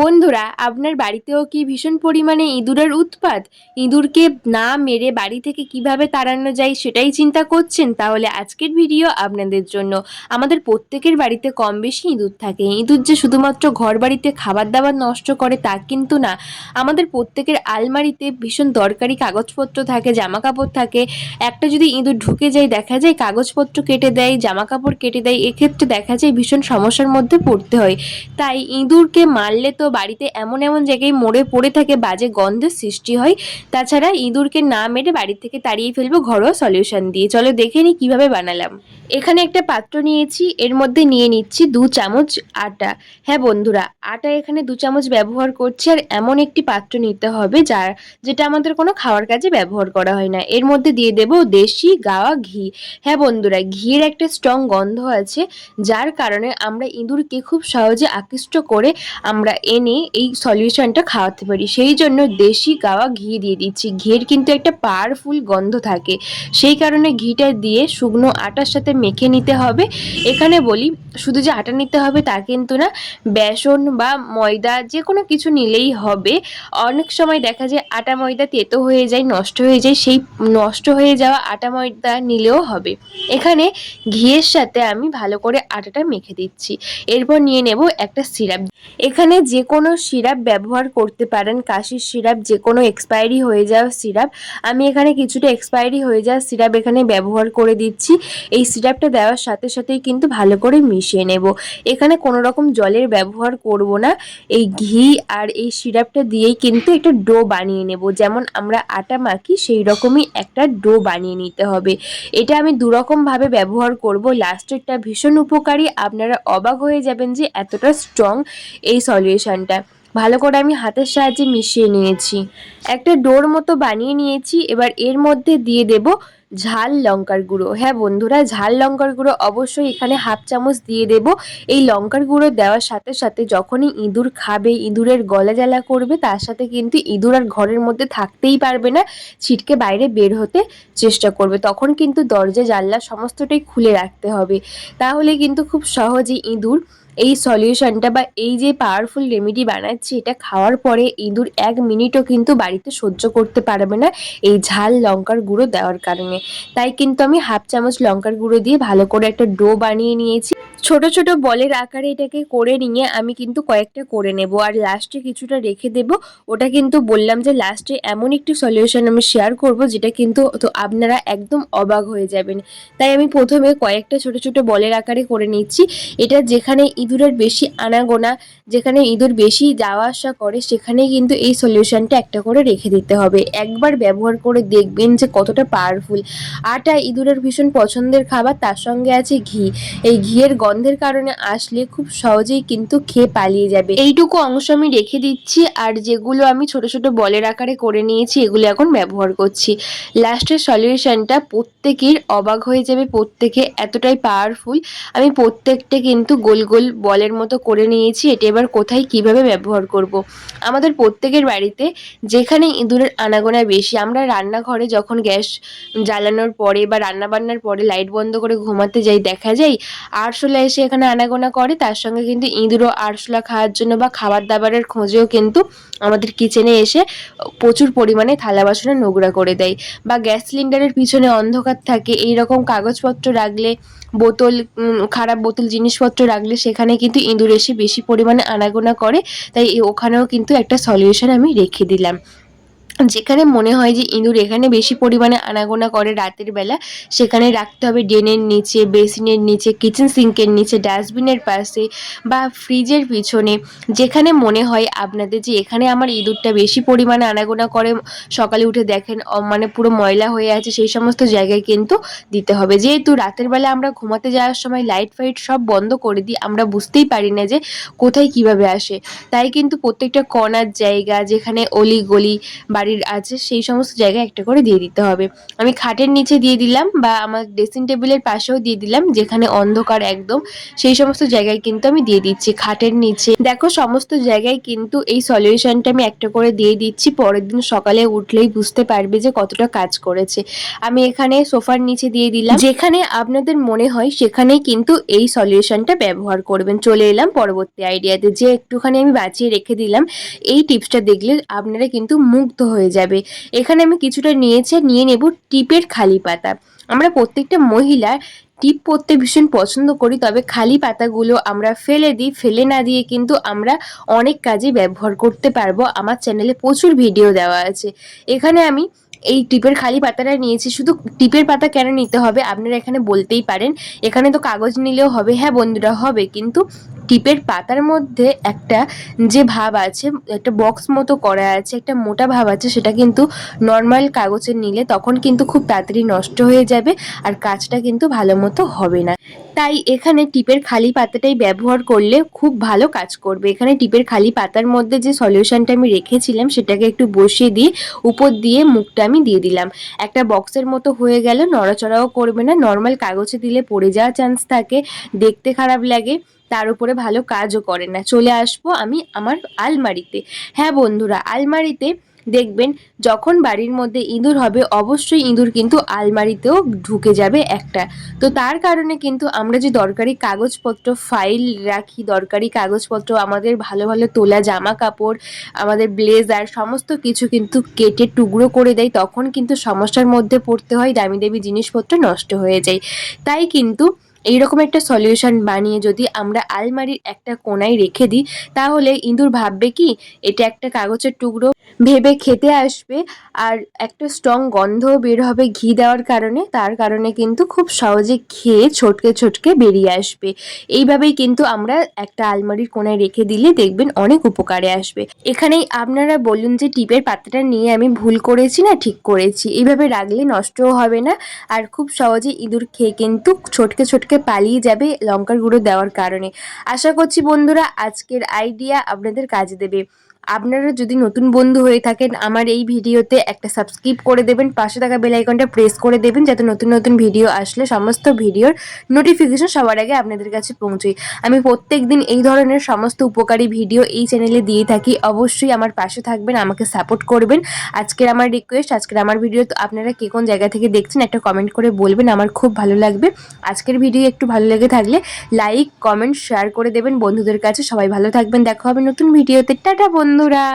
বন্ধুরা, আপনার বাড়িতেও কি ভীষণ পরিমাণে ইঁদুরের উৎপাত? ইঁদুরকে না মেরে বাড়ি থেকে কীভাবে তাড়ানো যায় সেটাই চিন্তা করছেন? তাহলে আজকের ভিডিও আপনাদের জন্য। আমাদের প্রত্যেকের বাড়িতে কম বেশি ইঁদুর থাকে। ইঁদুর যে শুধুমাত্র ঘর বাড়িতে খাবার দাবার নষ্ট করে তা কিন্তু না। আমাদের প্রত্যেকের আলমারিতে ভীষণ দরকারি কাগজপত্র থাকে জামা কাপড় থাকে। একটা যদি ইঁদুর ঢুকে যায়, দেখা যায় কাগজপত্র কেটে দেয় জামা কাপড় কেটে দেয়, এক্ষেত্রে দেখা যায় ভীষণ সমস্যার মধ্যে পড়তে হয়। তাই ইঁদুরকে মারলে বাড়িতে এমন এমন জায়গায় মরে পড়ে থাকে বাজে গন্ধের সৃষ্টি হয়। তাছাড়া ইঁদুরকে না মেরে বাড়ি থেকে তাড়িয়ে ফেলব ঘরোয়া সলিউশন দিয়ে। চলো দেখে নিই কীভাবে বানালাম। এখানে একটা পাত্র নিয়েছি, এর মধ্যে নিয়ে নিচ্ছি দু চামচ আটা। হ্যাঁ বন্ধুরা, আটা এখানে দু চামচ ব্যবহার করছি আর এমন একটি পাত্র নিতে হবে যার যেটা আমাদের কোনো খাওয়ার কাজে ব্যবহার করা হয় না। এর মধ্যে দিয়ে দেব দেশি গাওয়া ঘি। হ্যাঁ বন্ধুরা, ঘিয়ের একটা স্ট্রং গন্ধ আছে, যার কারণে আমরা ইঁদুরকে খুব সহজে আকৃষ্ট করে আমরা এনে এই সলিউশনটা খাওয়াতে পারি। সেই জন্য দেশি গাওয়া ঘি দিয়ে দিচ্ছি। ঘিয়ের কিন্তু একটা পাওয়ারফুল গন্ধ থাকে। সেই কারণে ঘিটা দিয়ে শুকনো আটার সাথে মেখে নিতে হবে। এখানে বলি, শুধু যে আটা নিতে হবে তা কিন্তু না, বেসন বা ময়দা যে কোনো কিছু নিলেই হবে। অনেক সময় দেখা যায় আটা ময়দা তেতো হয়ে যায়, নষ্ট হয়ে যায়, সেই নষ্ট হয়ে যাওয়া আটা ময়দা নিলেও হবে। এখানে ঘিয়ের সাথে আমি ভালো করে আটাটা মেখে দিচ্ছি। এরপর নিয়ে নেব একটা সিরাপ এখানে যে কোনো সিরাপ ব্যবহার করতে পারেন, কাশির সিরাপ যে কোনো এক্সপায়ারি হয়ে যাওয়া সিরাপ। আমি এখানে কিছুটা এক্সপায়ারি হয়ে যাওয়া সিরাপ এখানে ব্যবহার করে দিচ্ছি। এই সিরাপটা দেওয়ার সাথে সাথেই কিন্তু ভালো করে মিশিয়ে নেব। এখানে কোনো রকম জলের ব্যবহার করব না। এই ঘি আর এই সিরাপটা দিয়েই কিন্তু একটা ডো বানিয়ে নেব। যেমন আমরা আটা মাখি, সেই রকমই একটা ডো বানিয়ে নিতে হবে। এটা আমি দুরকমভাবে ব্যবহার করব। লাস্টেরটা ভীষণ উপকারী। আপনারা অবাক হয়ে যাবেন যে এতটা স্ট্রং এই সলিউশনটা ভালো করে আমি হাতের সাহায্যে মিশিয়ে নিয়েছি। একটা ডোর মতো বানিয়ে নিয়েছি, এবার এর মধ্যে দিয়ে দেব ঝাল লঙ্কার গুঁড়ো। হ্যাঁ বন্ধুরা, ঝাল লঙ্কার গুঁড়ো অবশ্যই এখানে হাফ চামচ দিয়ে দেব। এই লঙ্কার গুঁড়ো দেওয়ার সাথে সাথে যখনই ইঁদুর খাবে, ইঁদুরের গলা জ্বালা করবে, তার সাথে কিন্তু ইঁদুর আর ঘরের মধ্যে থাকতেই পারবে না, ছিটকে বাইরে বের হতে চেষ্টা করবে। তখন কিন্তু দরজা, জানলা সমস্তটাই খুলে রাখতে হবে। তাহলে কিন্তু খুব সহজেই ইঁদুর এই সলিউশনটা বা এই যে পাওয়ারফুল রেমেডি বানাচ্ছি, এটা খাওয়ার পরে ইঁদুর এক মিনিটও কিন্তু বাড়িতে সহ্য করতে পারবে না এই ঝাল লঙ্কার গুঁড়ো দেওয়ার কারণে। তাই কিন্তু আমি হাফ চামচ লঙ্কার গুঁড়ো দিয়ে ভালো করে একটা ডো বানিয়ে নিয়েছি। ছোট ছোট বলের আকারে এটাকে করে নিয়ে আমি কিন্তু কয়েকটা করে নেব আর লাস্টে কিছুটা রেখে দেব। ওটা কিন্তু বললাম যে লাস্টে এমন একটি সলিউশন আমি শেয়ার করব যেটা কিন্তু তো আপনারা একদম অবাক হয়ে যাবেন। তাই আমি প্রথমে কয়েকটা ছোট ছোট বলের আকারে করে নিচ্ছি। এটা যেখানে ইঁদুরের বেশি আনাগোনা, যেখানে ইঁদুর বেশি যাওয়া আসা করে সেখানে কিন্তু এই সলিউশনটা একটা করে রেখে দিতে হবে। একবার ব্যবহার করে দেখবেন যে কতটা পাওয়ারফুল আটা ইঁদুরের ভীষণ পছন্দের খাবার, তার সঙ্গে আছে ঘি। এই ঘিয়ের গন্ধের কারণে আসলে খুব সহজেই কিন্তু খেয়ে পালিয়ে যাবে। এইটুকু অংশ আমি রেখে দিচ্ছি, আর যেগুলো আমি ছোট ছোট বলের আকারে করে নিয়েছি, এগুলো এখন ব্যবহার করছি। লাস্টের সলিউশনটা প্রত্যেকের অবাক হয়ে যাবে, প্রত্যেকে এতটাই পাওয়ারফুল আমি প্রত্যেকটা কিন্তু গোল গোল বলের মতো করে নিয়েছি, এটা এবার কোথায় কীভাবে ব্যবহার করব। আমাদের প্রত্যেকের বাড়িতে যেখানে ইঁদুরের আনাগোনা বেশি, আমরা রান্নাঘরে যখন গ্যাস জ্বালানোর পরে বা রান্না বান্নার পরে লাইট বন্ধ করে ঘুমাতে যাই, দেখা যায় আরশোলা এসে এখানে আনাগোনা করে, তার সঙ্গে কিন্তু ইঁদুরও আরশোলা খাওয়ার জন্য বা খাবার দাবারের খোঁজেও কিন্তু আমাদের কিচেনে এসে প্রচুর পরিমাণে থালা বাসনে নোংরা করে দেয় বা গ্যাস সিলিন্ডারের পিছনে অন্ধকার থাকে এই রকম কাগজপত্র রাখলে বোতল খারাপ বোতল জিনিসপত্র রাখলে সেখানে কিন্তু ইঁদুর এসে বেশি পরিমাণে আনাগোনা করে। তাই ওখানেও কিন্তু একটা সলিউশন আমি রেখে দিলাম। যেখানে মনে হয় যে ইঁদুর এখানে বেশি পরিমাণে আনাগোনা করে রাতের বেলা, সেখানে রাখতে হবে ড্রেনের নিচে, বেসিনের নিচে, কিচেন সিঙ্কের নিচে, ডাস্টবিনের পাশে বা ফ্রিজের পিছনে। যেখানে মনে হয় আপনাদের যে এখানে আমার ইঁদুরটা বেশি পরিমাণে আনাগোনা করে, সকালে উঠে দেখেন মানে পুরো ময়লা হয়ে আছে, সেই সমস্ত জায়গায় কিন্তু দিতে হবে। যেহেতু রাতের বেলা আমরা ঘুমাতে যাওয়ার সময় লাইট ফাইট সব বন্ধ করে দিই, আমরা বুঝতেই পারি না যে কোথায় কীভাবে আসে। তাই কিন্তু প্রত্যেকটা কণার জায়গা, যেখানে অলি গলি বাড়ির বাড়ির আছে, সেই সমস্ত জায়গায় একটা করে দিয়ে দিতে হবে। আমি খাটের নিচে দিয়ে দিলাম বা আমার ড্রেসিং টেবিলের পাশেও দিয়ে দিলাম, যেখানে অন্ধকার একদম। সেই সমস্ত জায়গায় কিন্তু আমি দিয়ে দিচ্ছি খাটের নিচে। দেখো, সমস্ত জায়গায় কিন্তু এই সলিউশনটা আমি একটা করে দিয়ে দিচ্ছি। পরের দিন সকালে উঠলেই বুঝতে পারবে যে কতটা কাজ করেছে। আমি এখানে সোফার নিচে দিয়ে দিলাম। যেখানে আপনাদের মনে হয় সেখানেই কিন্তু এই সলিউশনটা ব্যবহার করবেন। চলে এলাম পরবর্তী আইডিয়াতে যে একটুখানি আমি বাঁচিয়ে রেখে দিলাম, এই টিপসটা দেখলে আপনারা কিন্তু মুগ্ধ হয়ে যাবে। এখানে আমি কিছুটা নিয়েছে, নিয়ে নেব টিপের খালি পাতা। আমরা প্রত্যেকটা মহিলা টিপ পরতে ভীষণ পছন্দ করি, তবে খালি পাতাগুলো আমরা ফেলে দিই। ফেলে না দিয়ে কিন্তু আমরা অনেক কাজে ব্যবহার করতে পারব। আমার চ্যানেলে প্রচুর ভিডিও দেওয়া আছে। এখানে আমি এই টিপের খালি পাতাটা নিয়েছি। শুধু টিপের পাতা কেন নিতে হবে? আপনারা এখানে বলতেই পারেন। এখানে তো কাগজ নিলেও হবে। হ্যাঁ বন্ধুরা, হবে। কিন্তু টিপের পাতার মধ্যে একটা যে ভাব আছে, একটা বক্স মতো করা আছে, একটা মোটা ভাব আছে, সেটা কিন্তু নর্মাল কাগজের নিলে তখন কিন্তু খুব তাড়াতাড়ি নষ্ট হয়ে যাবে আর কাজটা কিন্তু ভালো মতো হবে না। তাই এখানে টিপের খালি পাতাটাই ব্যবহার করলে খুব ভালো কাজ করবে। এখানে টিপের খালি পাতার মধ্যে যে সলিউশনটা আমি রেখেছিলাম, সেটাকে একটু বসিয়ে দিয়ে, উপর দিয়ে মুখটা আমি দিয়ে দিলাম। একটা বক্সের মতো হয়ে গেল, নড়াচড়াও করবে না। নর্মাল কাগজে দিলে পড়ে যাওয়ার চান্স থাকে। দেখতে খারাপ লাগে। তার উপরে ভালো কাজও করে না। চলে আসব আমি আমার আলমারিতে। হ্যাঁ বন্ধুরা, আলমারিতে দেখবেন যখন বাড়ির মধ্যে ইঁদুর হবে, অবশ্যই ইঁদুর কিন্তু আলমারিতেও ঢুকে যাবে একটা। তো তার কারণে কিন্তু আমরা যে দরকারি কাগজপত্র, ফাইল রাখি, দরকারি কাগজপত্র, আমাদের ভালো ভালো তোলা জামা কাপড় আমাদের ব্লেজার, সমস্ত কিছু কিন্তু কেটে টুকরো করে দেয়, তখন কিন্তু সমস্যার মধ্যে পড়তে হয়, দামি দামি জিনিসপত্র নষ্ট হয়ে যায়। তাই কিন্তু এইরকম একটা সলিউশন বানিয়ে যদি আমরা আলমারির একটা কোনায় রেখে দিই, তাহলে ইঁদুর ভাববে কি, এটা একটা কাগজের টুকরো, ভেবে খেতে আসবে আর একটা স্ট্রং গন্ধও বের হবে ঘি দেওয়ার কারণে, তার কারণে কিন্তু খুব সহজে খেয়ে ছটকে ছটকে বেরিয়ে আসবে। এইভাবেই কিন্তু আমরা একটা আলমারির কোনায় রেখে দিলে দেখবেন অনেক উপকারে আসবে। এখানেই আপনারা বলুন যে টিপের পাতাটা নিয়ে আমি ভুল করেছি না ঠিক করেছি? এইভাবে রাখলে নষ্টও হবে না আর খুব সহজে ইঁদুর খেয়ে কিন্তু ছটকে ছটকে পালিয়ে যাবে লঙ্কার গুঁড়ো দেওয়ার কারণে। আশা করছি বন্ধুরা আজকের আইডিয়া আপনাদের কাজে দেবে। আপনারা যদি নতুন বন্ধু হয়ে থাকেন, আমার এই ভিডিওতে একটা সাবস্ক্রাইব করে দেবেন, পাশে থাকা বেল আইকনটা প্রেস করে দেবেন, যাতে নতুন নতুন ভিডিও আসলে সমস্ত ভিডিওর নোটিফিকেশন সবার আগে আপনাদের কাছে পৌঁছয়। আমি প্রত্যেক দিন এই ধরনের সমস্ত উপকারী ভিডিও এই চ্যানেলে দিয়ে থাকি। অবশ্যই আমার পাশে থাকবেন, আমাকে সাপোর্ট করবেন। আজকের আমার রিকোয়েস্ট আজকের আমার ভিডিও তো আপনারা কে কোন জায়গা থেকে দেখছেন, একটা কমেন্ট করে বলবেন, আমার খুব ভালো লাগবে। আজকের ভিডিও একটু ভালো লেগে থাকলে লাইক কমেন্ট শেয়ার করে দেবেন বন্ধুদের কাছে। সবাই ভালো থাকবেন, দেখা হবে নতুন ভিডিওতে টাটা বন্ধুরা।